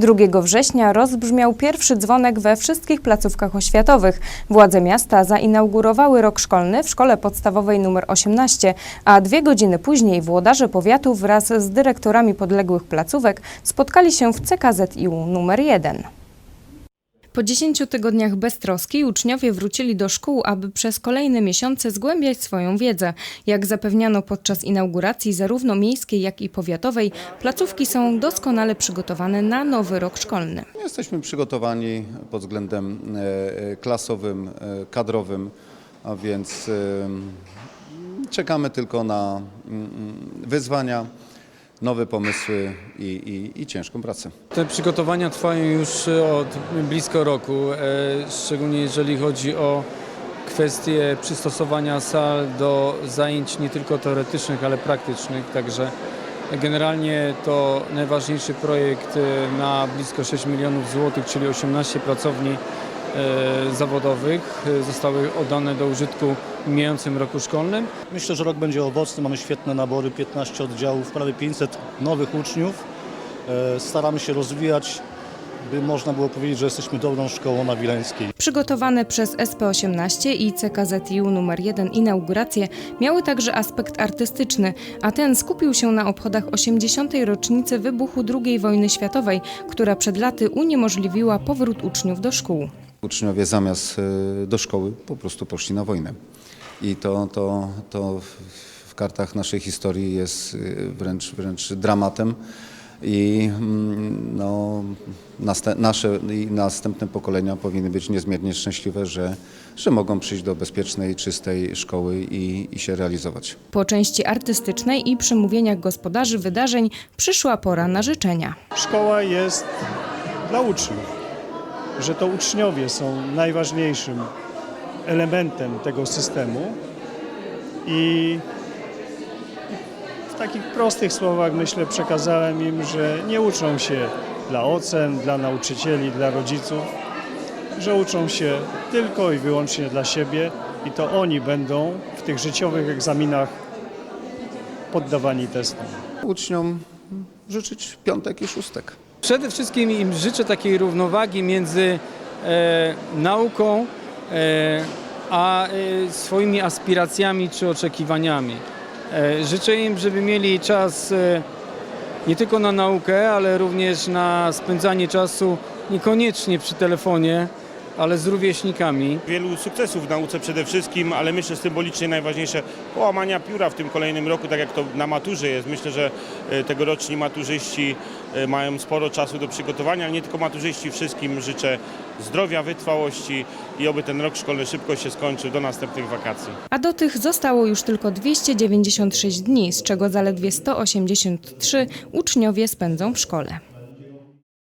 2 września rozbrzmiał pierwszy dzwonek we wszystkich placówkach oświatowych. Władze miasta zainaugurowały rok szkolny w szkole podstawowej nr 18, a dwie godziny później włodarze powiatu wraz z dyrektorami podległych placówek spotkali się w CKZiU nr 1. Po 10 tygodniach beztroski uczniowie wrócili do szkół, aby przez kolejne miesiące zgłębiać swoją wiedzę. Jak zapewniano podczas inauguracji zarówno miejskiej, jak i powiatowej, placówki są doskonale przygotowane na nowy rok szkolny. Jesteśmy przygotowani pod względem e, e, klasowym, e, kadrowym, a więc czekamy tylko na mm, wyzwania, nowe pomysły i, i, i ciężką pracę. Te przygotowania trwają już od blisko roku, e, szczególnie jeżeli chodzi o kwestie przystosowania sal do zajęć nie tylko teoretycznych, ale praktycznych. Także generalnie to najważniejszy projekt e, na blisko 6 milionów złotych, czyli 18 pracowni e, zawodowych e, zostały oddane do użytku w mijającym roku szkolnym. Myślę, że rok będzie owocny. Mamy świetne nabory, 15 oddziałów, prawie 500 nowych uczniów. E, Staramy się rozwijać, by można było powiedzieć, że jesteśmy dobrą szkołą na Wileńskiej. Przygotowane przez SP18 i CKZiU nr 1 inauguracje miały także aspekt artystyczny, a ten skupił się na obchodach 80. rocznicy wybuchu II wojny światowej, która przed laty uniemożliwiła powrót uczniów do szkół. Uczniowie zamiast e, do szkoły po prostu poszli na wojnę. I to, to, to w- kartach naszej historii jest e, wręcz, wręcz dramatem. I mm, no, nasze i następne pokolenia powinny być niezmiernie szczęśliwe, że, że mogą przyjść do bezpiecznej, czystej szkoły i, i się realizować. Po części artystycznej i przemówieniach gospodarzy wydarzeń przyszła pora na życzenia. Szkoła jest dla uczniów, że to uczniowie są najważniejszym elementem tego systemu i w takich prostych słowach myślę przekazałem im, że nie uczą się dla ocen, dla nauczycieli, dla rodziców, że uczą się tylko i wyłącznie dla siebie i to oni będą w tych życiowych egzaminach poddawani testom. Uczniom życzyć piątek i szóstek. Przede wszystkim im życzę takiej równowagi między e, nauką e, a e, swoimi aspiracjami czy oczekiwaniami. E, życzę im, żeby mieli czas e, nie tylko na naukę, ale również na spędzanie czasu niekoniecznie przy telefonie, ale z rówieśnikami. wielu sukcesów w nauce przede wszystkim, ale myślę symbolicznie najważniejsze połamania pióra w tym kolejnym roku, tak jak to na maturze jest. Myślę, że e, tegoroczni maturzyści e, mają sporo czasu do przygotowania, ale nie tylko maturzyści, wszystkim życzę zdrowia, wytrwałości i oby ten rok szkolny szybko się skończył do następnych wakacji. A do tych zostało już tylko 296 dni, z czego zaledwie 183 uczniowie spędzą w szkole.